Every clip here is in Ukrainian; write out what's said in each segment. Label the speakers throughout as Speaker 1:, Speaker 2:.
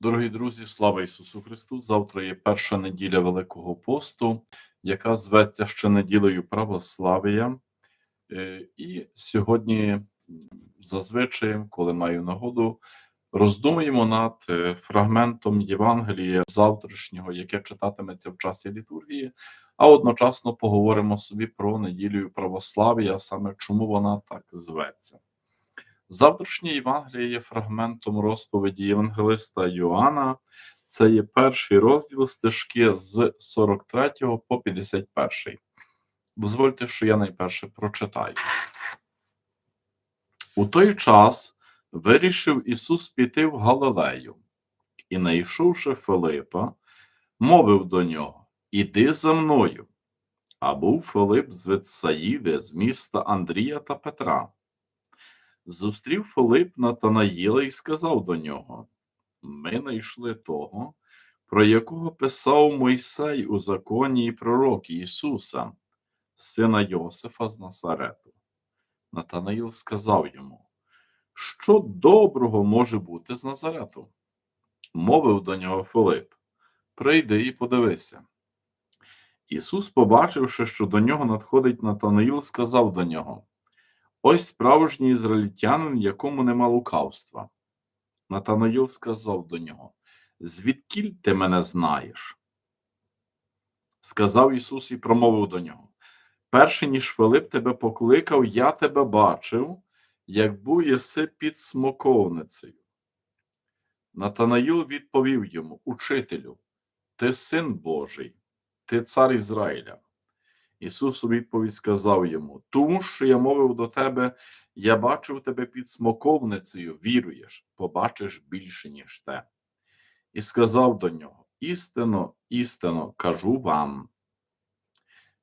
Speaker 1: Дорогі друзі, слава Ісусу Христу! Завтра є перша неділя Великого посту, яка зветься ще неділею православ'я. Е, І сьогодні, зазвичай, коли маю нагоду, роздумуємо над е, фрагментом Євангелія завтрашнього, яке читатиметься в часі літургії, а одночасно поговоримо собі про неділю православ'я, саме чому вона так зветься. Завтрашнє Євангеліє є фрагментом розповіді Євангелиста Йоанна. Це є перший розділ стежки з 43 по 51. Дозвольте, що я найперше прочитаю. У той час вирішив Ісус піти в Галилею і, знайшовши Филипа, мовив до нього: Іди за мною. А був Филип з Витсаїди, з міста Андрія та Петра. Зустрів Филип Натанаїла і сказав до нього: Ми знайшли того, про якого писав Мойсей у законі і пророки Ісуса, сина Йосифа з Насарету. Натанаїл сказав йому: Що доброго може бути з Назарету? Мовив до нього Филип: Прийди і подивися. Ісус, побачивши, що до нього надходить Натанаїл, сказав до нього: Ось справжній ізраїльтянин, якому нема лукавства. Натанаїл сказав до нього: Звідкіль ти мене знаєш? Сказав Ісус і промовив до нього: Перше ніж Филип тебе покликав, я тебе бачив, як був єси під смоковницею. Натанаїл відповів йому: Учителю, ти син Божий, ти цар Ізраїля. Ісус у відповідь сказав йому: Тому, що я мовив до тебе, я бачив тебе під смоковницею, віруєш, побачиш більше, ніж те. І сказав до нього: Істинно, істинно кажу вам.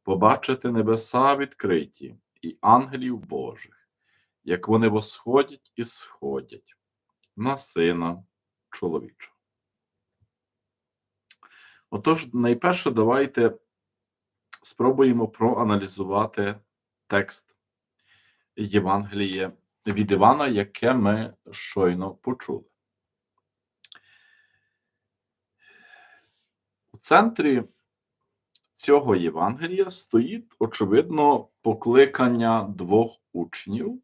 Speaker 1: Побачите небеса відкриті і ангелів Божих, як вони восходять і сходять на сина чоловічого. Отож, найперше, давайте спробуємо проаналізувати текст Євангелія від Івана, яке ми щойно почули. У центрі цього Євангелія стоїть, очевидно, покликання двох учнів: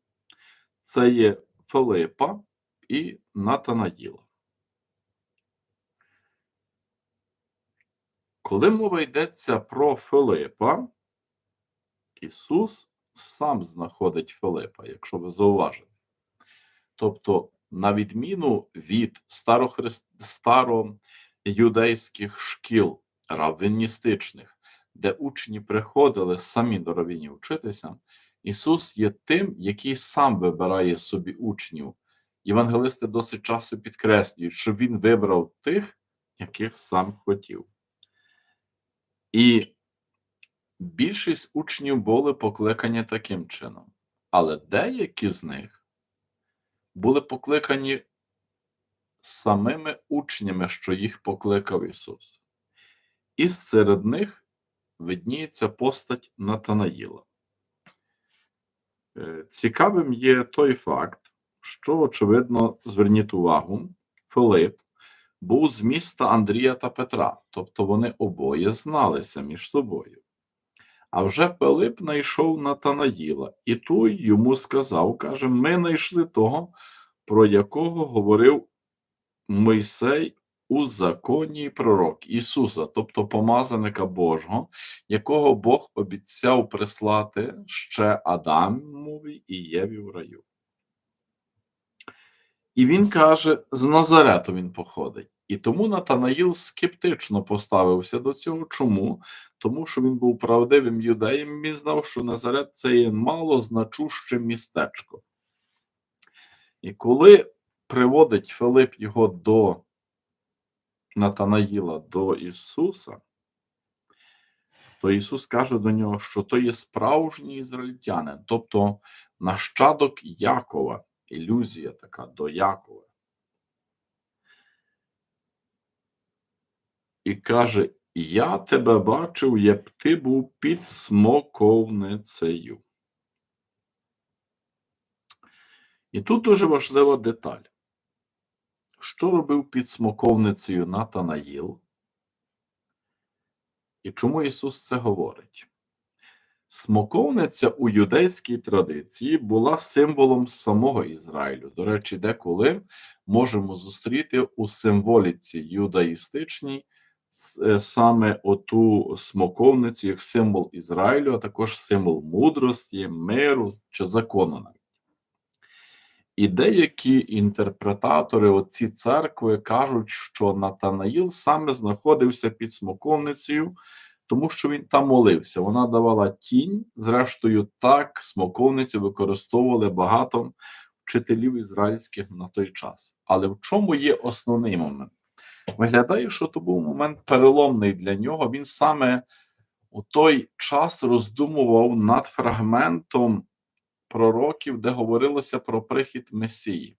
Speaker 1: це є Филипа і Натанаїла. Коли мова йдеться про Филипа, Ісус сам знаходить Филипа, якщо ви зауважите. Тобто, на відміну від староюдейських шкіл раввіністичних, де учні приходили самі до раввінів вчитися, Ісус є тим, який сам вибирає собі учнів. Євангелисти досить часто підкреслюють, що Він вибрав тих, яких сам хотів. І більшість учнів були покликані таким чином, але деякі з них були покликані самими учнями, що їх покликав Ісус. І серед них видніється постать Натанаїла. Е, Цікавим є той факт, що, очевидно, зверніть увагу, Филип був з міста Андрія та Петра, тобто вони обоє зналися між собою. А вже Пилип знайшов Натанаїла, і той йому сказав: каже: Ми знайшли того, про якого говорив Мойсей у законі пророк Ісуса, тобто помазаника Божого, якого Бог обіцяв прислати ще Адамові і Єві в раю. І він каже: з Назарету він походить. І тому Натанаїл скептично поставився до цього. Чому? Тому що він був правдивим юдеєм, він знав, що Назарет це є малозначуще містечко. І коли приводить Филип його до Натанаїла до Ісуса, то Ісус каже до нього, що то є справжній ізраїльтянин, тобто нащадок Якова, ілюзія така до Якова. І каже: Я тебе бачив, як ти був під смоковницею. І тут дуже важлива деталь. Що робив під смоковницею Натанаїл? І чому Ісус це говорить? Смоковниця у юдейській традиції була символом самого Ізраїлю. До речі, деколи можемо зустріти у символіці юдаїстичній саме оту смоковницю як символ Ізраїлю, а також символ мудрості, миру чи закону. навіть. І деякі інтерпретатори оці церкви кажуть, що Натанаїл саме знаходився під смоковницею, тому що він там молився. Вона давала тінь. Зрештою, так смоковницю використовували багато вчителів ізраїльських на той час. Але в чому є основний момент? Виглядає, що то був момент переломний для нього. Він саме у той час роздумував над фрагментом пророків, де говорилося про прихід Месії.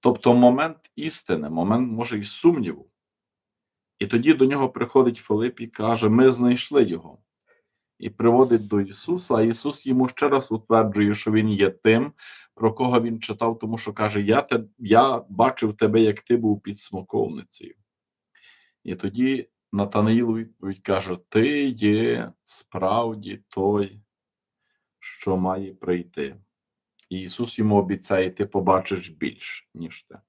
Speaker 1: Тобто момент істини, момент, може, і сумніву. І тоді до нього приходить Филип і каже: Ми знайшли його. І приводить до Ісуса, а Ісус йому ще раз утверджує, що Він є тим, про кого він читав, тому що каже: Я те, я бачив тебе, як ти був під смоковницею. І тоді Натанаїл відповідь каже: Ти є справді той, що має прийти. І Ісус йому обіцяє, ти побачиш більш, ніж те.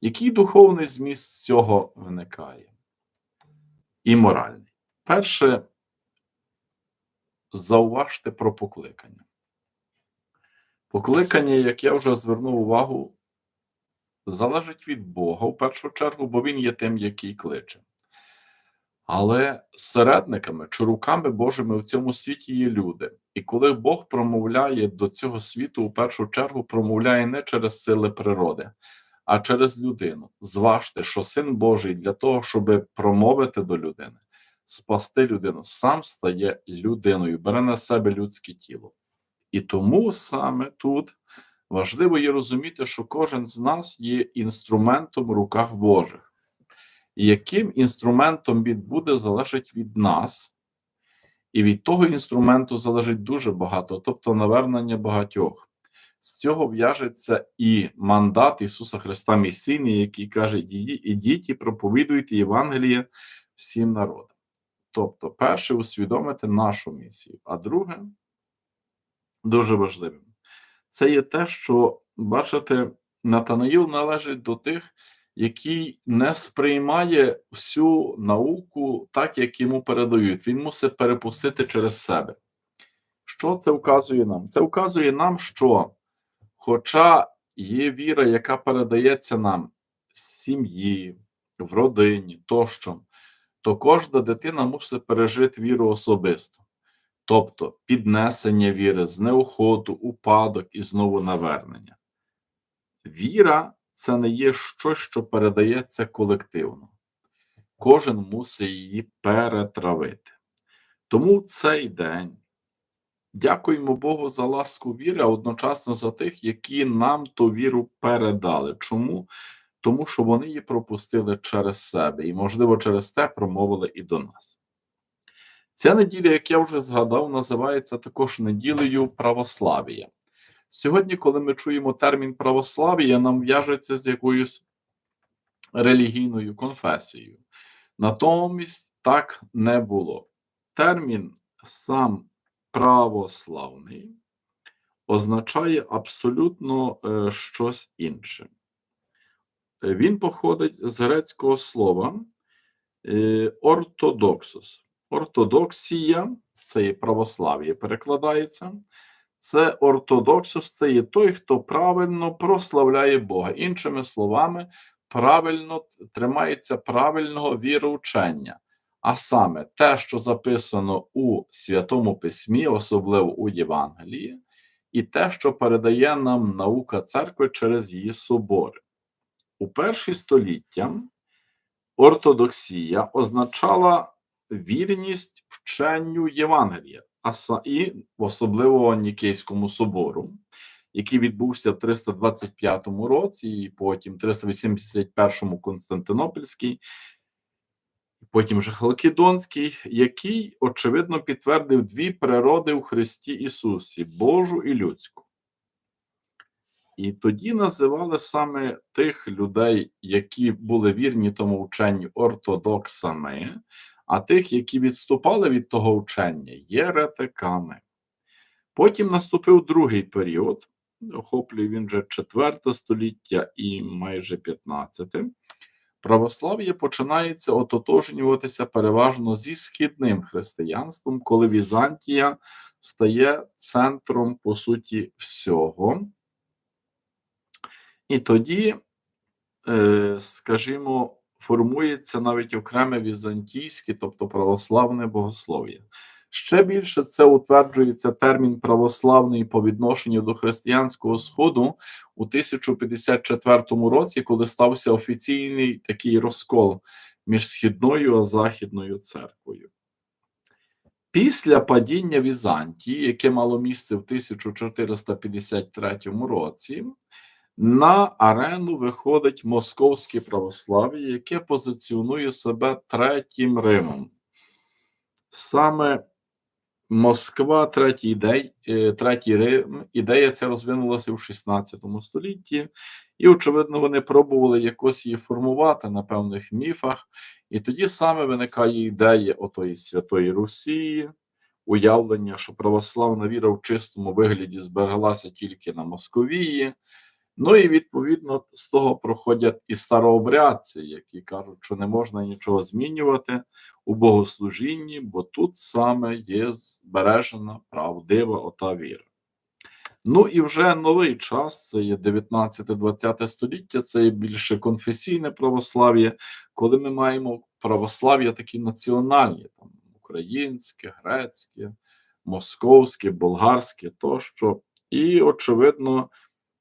Speaker 1: Який духовний зміст з цього виникає? І моральний. Перше, зауважте про покликання. Покликання, як я вже звернув увагу, залежить від Бога в першу чергу, бо Він є тим, який кличе. Але середниками чи руками Божими в цьому світі є люди. І коли Бог промовляє до цього світу, у першу чергу промовляє не через сили природи, а через людину. Зважте, що син Божий для того, щоб промовити до людини, спасти людину, сам стає людиною, бере на себе людське тіло. І тому саме тут важливо є розуміти, що кожен з нас є інструментом в руках Божих. І яким інструментом він буде, залежить від нас, і від того інструменту залежить дуже багато, тобто навернення багатьох. З цього в'яжеться і мандат Ісуса Христа Місійний, який каже: ідіть і проповідуйте Євангеліє всім народам. Тобто, перше, усвідомити нашу місію, а друге, дуже важливим, це є те, що, бачите, Натанаїл належить до тих, який не сприймає всю науку так, як йому передають. Він мусить перепустити через себе. Що це вказує нам? Це вказує нам, що, хоча є віра, яка передається нам з сім'ї, в родині тощо, то кожна дитина мусить пережити віру особисто. Тобто піднесення віри, знеохоту, упадок і знову навернення. Віра це не є щось, що передається колективно. Кожен мусить її перетравити. Тому цей день дякуємо Богу за ласку віри, а одночасно за тих, які нам ту віру передали. Чому? Тому що вони її пропустили через себе і, можливо, через те промовили і до нас. Ця неділя, як я вже згадав, називається також неділею православія. Сьогодні, коли ми чуємо термін православ'я, нам в'яжеться з якоюсь релігійною конфесією. Натомість так не було. Термін сам православний означає абсолютно е, щось інше. Він походить з грецького слова е, ортодоксус. Ортодоксія це є православ'я, перекладається це ортодоксус, це є той, хто правильно прославляє Бога. Іншими словами, правильно тримається правильного віроучення. А саме те, що записано у Святому Письмі, особливо у Євангелії, і те, що передає нам наука церкви через її собори. У перші століття ортодоксія означала вірність вченню Євангелія і особливо Нікейському собору, який відбувся в 325 році, і потім 381 Константинопольський, потім вже Халкідонський, який очевидно підтвердив дві природи у Христі Ісусі Божу і людську. І тоді називали саме тих людей, які були вірні тому вченню ортодоксами, а тих, які відступали від того вчення, єретиками. Потім наступив другий період, охоплює він вже 4 століття і майже 15. Православ'я починається ототожнюватися переважно зі східним християнством, коли Візантія стає центром, по суті, всього. І тоді, е, скажімо, формується навіть окреме візантійське, тобто православне богослов'я. Ще більше це утверджується термін православний по відношенню до християнського сходу у 1054 році, коли стався офіційний такий розкол між східною а західною церквою. Після падіння Візантії, яке мало місце в 1453 році, на арену виходить московське православ'я, яке позиціонує себе третім Римом. Саме Москва, третій, ідей, е, третій Рим, ідея ця розвинулася в 16 столітті, і, очевидно, вони пробували якось її формувати на певних міфах. І тоді саме виникає ідея отої Святої Русі, уявлення, що православна віра в чистому вигляді збереглася тільки на Московії. Ну і відповідно з того проходять і старообрядці, які кажуть, що не можна нічого змінювати у богослужінні, бо тут саме є збережена правдива ота віра. Ну і вже новий час, це є 19-20 століття, це є більше конфесійне православ'я, коли ми маємо православ'я такі національні, там українське, грецьке, московське, болгарське тощо. І, очевидно,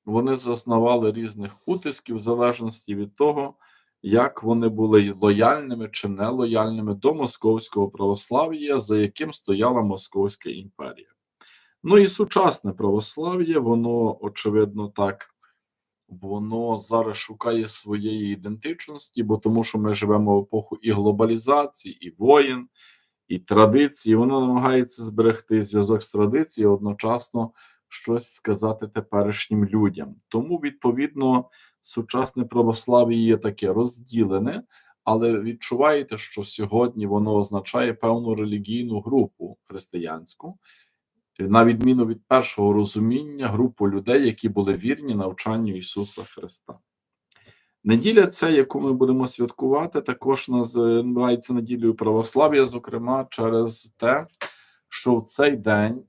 Speaker 1: вони зазнавали різних утисків в залежності від того, як вони були лояльними чи нелояльними до московського православ'я, за яким стояла Московська імперія. Ну і сучасне православ'я, воно, очевидно, так, воно зараз шукає своєї ідентичності, бо тому що ми живемо в епоху і глобалізації, і воєн, і традиції. Воно намагається зберегти зв'язок з традицією, одночасно щось сказати теперішнім людям. Тому, відповідно, сучасне православ'я є таке розділене, але відчуваєте, що сьогодні воно означає певну релігійну групу християнську, на відміну від першого розуміння, групу людей, які були вірні навчанню Ісуса Христа. Неділя ця, яку ми будемо святкувати, також називається неділею православ'я, зокрема, через те, що в цей день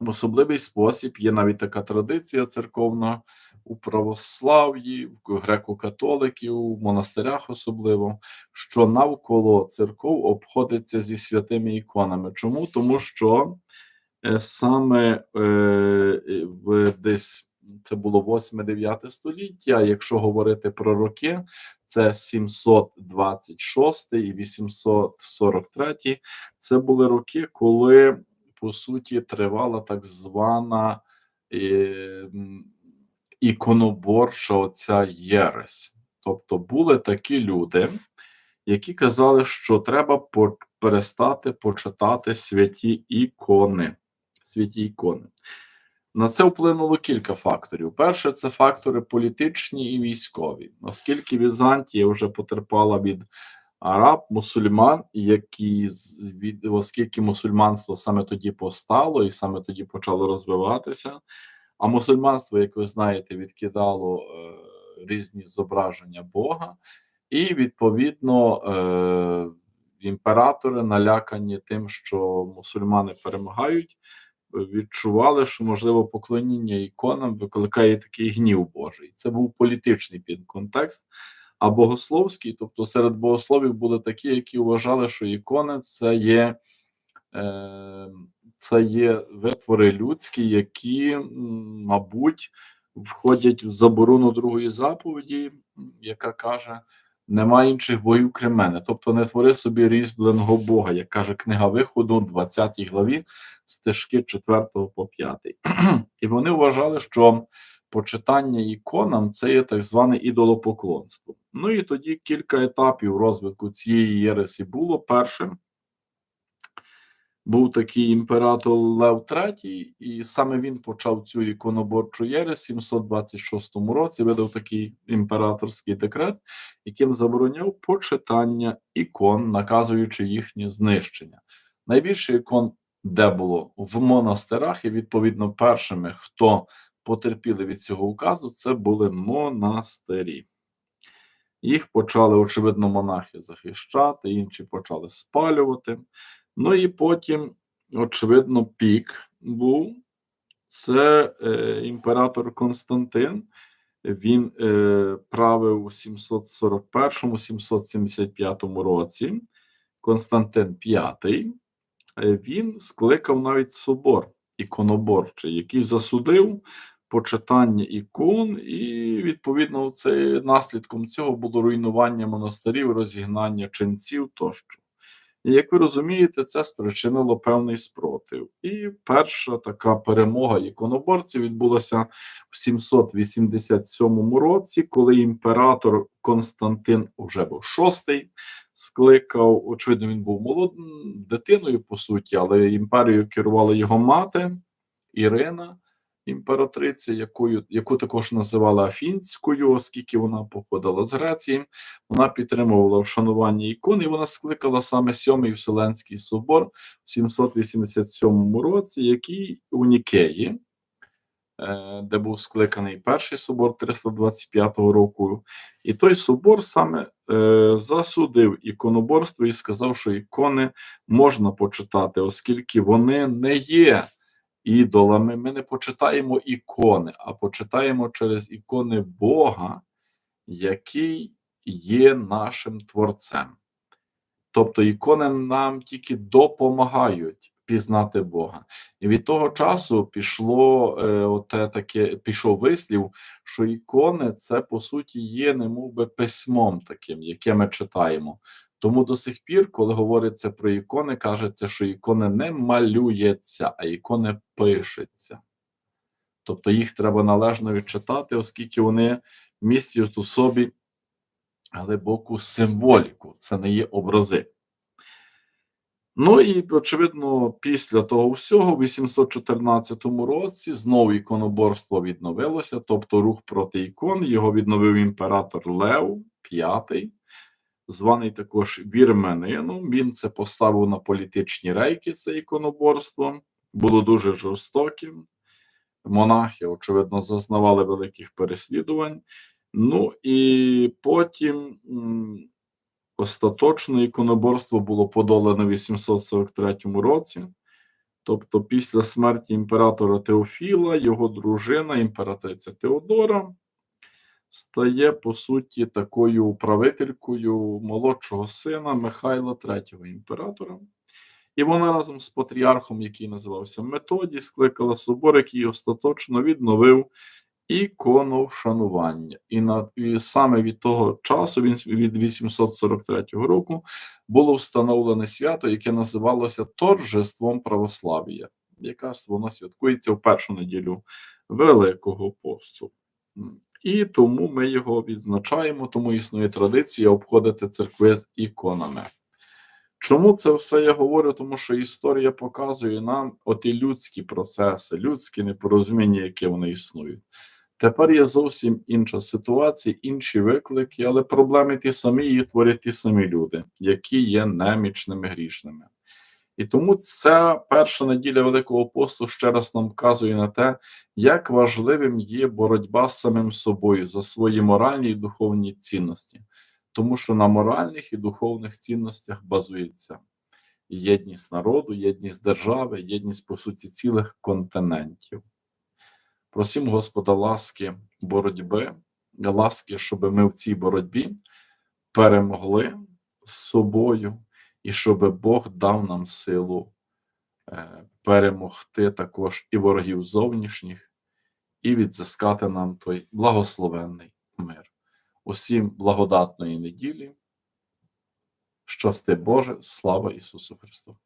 Speaker 1: в особливий спосіб є навіть така традиція церковна у православ'ї, в греко-католиків, у монастирях особливо, що навколо церков обходиться зі святими іконами. Чому? Тому що е, саме е, в десь це було 8-9 століття. Якщо говорити про роки, це 726 і 843. Це були роки, коли по суті тривала так звана е, іконоборча оця єресь. Тобто були такі люди, які казали, що треба перестати почитати святі ікони. Святі ікони. На це вплинуло кілька факторів. Перше, це фактори політичні і військові, оскільки Візантія вже потерпала від араб, мусульман, які оскільки мусульманство саме тоді постало і саме тоді почало розвиватися. А мусульманство, як ви знаєте, відкидало е, різні зображення Бога, і відповідно е, імператори, налякані тим, що мусульмани перемагають, відчували, що можливо поклоніння іконам викликає такий гнів Божий. Це був політичний підконтекст. А богословський, тобто серед богословів були такі, які вважали, що ікони це є е, це є витвори людські, які, мабуть, входять в заборону другої заповіді, яка каже: нема інших богів крім мене. Тобто не твори собі різьбленого Бога, як каже книга виходу, 20 главі, стежки 4 по 5. І вони вважали, що почитання іконам це є так зване ідолопоклонство. Ну і тоді кілька етапів розвитку цієї єресі було. Першим був такий імператор Лев III, і саме він почав цю іконоборчу єресь в 726 році. Видав такий імператорський декрет, яким забороняв почитання ікон, наказуючи їхнє знищення. Найбільше ікон, де було в монастирах, і відповідно першими, хто потерпіли від цього указу, це були монастирі. Їх почали, очевидно, монахи захищати, інші почали спалювати. Ну і потім, очевидно, пік був це е, імператор Константин. Він е, правив у 741-775 році. Константин V. Е, він скликав навіть собор іконоборчий, який засудив почитання ікон, і відповідно це наслідком цього було руйнування монастирів, розігнання ченців тощо. І як ви розумієте, це спричинило певний спротив. І перша така перемога іконоборців відбулася в 787 році, коли імператор Константин уже був шостий, скликав, очевидно, він був молодим дитиною, по суті, але імперією керувала його мати Ірина, імператриця, якою, яку також називали Афінською, оскільки вона походила з Греції. Вона підтримувала вшанування ікон, і вона скликала саме Сьомий Вселенський собор в 787 році, який у Нікеї, е, де був скликаний перший собор 325 року. І той собор саме е, засудив іконоборство і сказав, що ікони можна почитати, оскільки вони не є ідолами. Ми не почитаємо ікони, а почитаємо через ікони Бога, який є нашим творцем. Тобто ікони нам тільки допомагають пізнати Бога. І від того часу пішло е, оте таке, пішов вислів, що ікони це по суті є немов би письмом таким, яке ми читаємо. Тому до сих пір, коли говориться про ікони, кажеться, що ікони не малюється, а ікони пишеться. Тобто їх треба належно відчитати, оскільки вони містять у собі глибоку символіку, це не є образи. Ну і, очевидно, після того всього, в 814 році, знову іконоборство відновилося, тобто рух проти ікон, його відновив імператор Лев V, званий також вірменином. Він це поставив на політичні рейки, це іконоборство, було дуже жорстоким. Монахи, очевидно, зазнавали великих переслідувань. Ну і потім остаточно іконоборство було подолане в 843 році. Тобто, після смерті імператора Теофіла, його дружина, імператриця Теодора, стає по суті такою управителькою молодшого сина Михайла III імператора. І вона разом з патріархом, який називався Методі, скликала собор, який остаточно відновив іконовшанування. І, на, і саме від того часу, він від 843 року, було встановлене свято, яке називалося Торжеством православ'я. Якраз воно святкується в першу неділю Великого посту. І тому ми його відзначаємо, тому існує традиція обходити церкви з іконами. Чому це все я говорю? Тому що історія показує нам оті людські процеси, людські непорозуміння, які вони існують. Тепер є зовсім інша ситуація, інші виклики, але проблеми ті самі, їх творять ті самі люди, які є немічними грішними. І тому ця перша неділя Великого посту ще раз нам вказує на те, як важливим є боротьба з самим собою за свої моральні і духовні цінності, тому що на моральних і духовних цінностях базується єдність народу, єдність держави, єдність, по суті, цілих континентів. Просім Господа ласки боротьби, ласки, щоб ми в цій боротьбі перемогли з собою і щоб Бог дав нам силу е, перемогти також і ворогів зовнішніх, і відзискати нам той благословенний мир. Усім благодатної неділі. Щасти Боже, слава Ісусу Христу!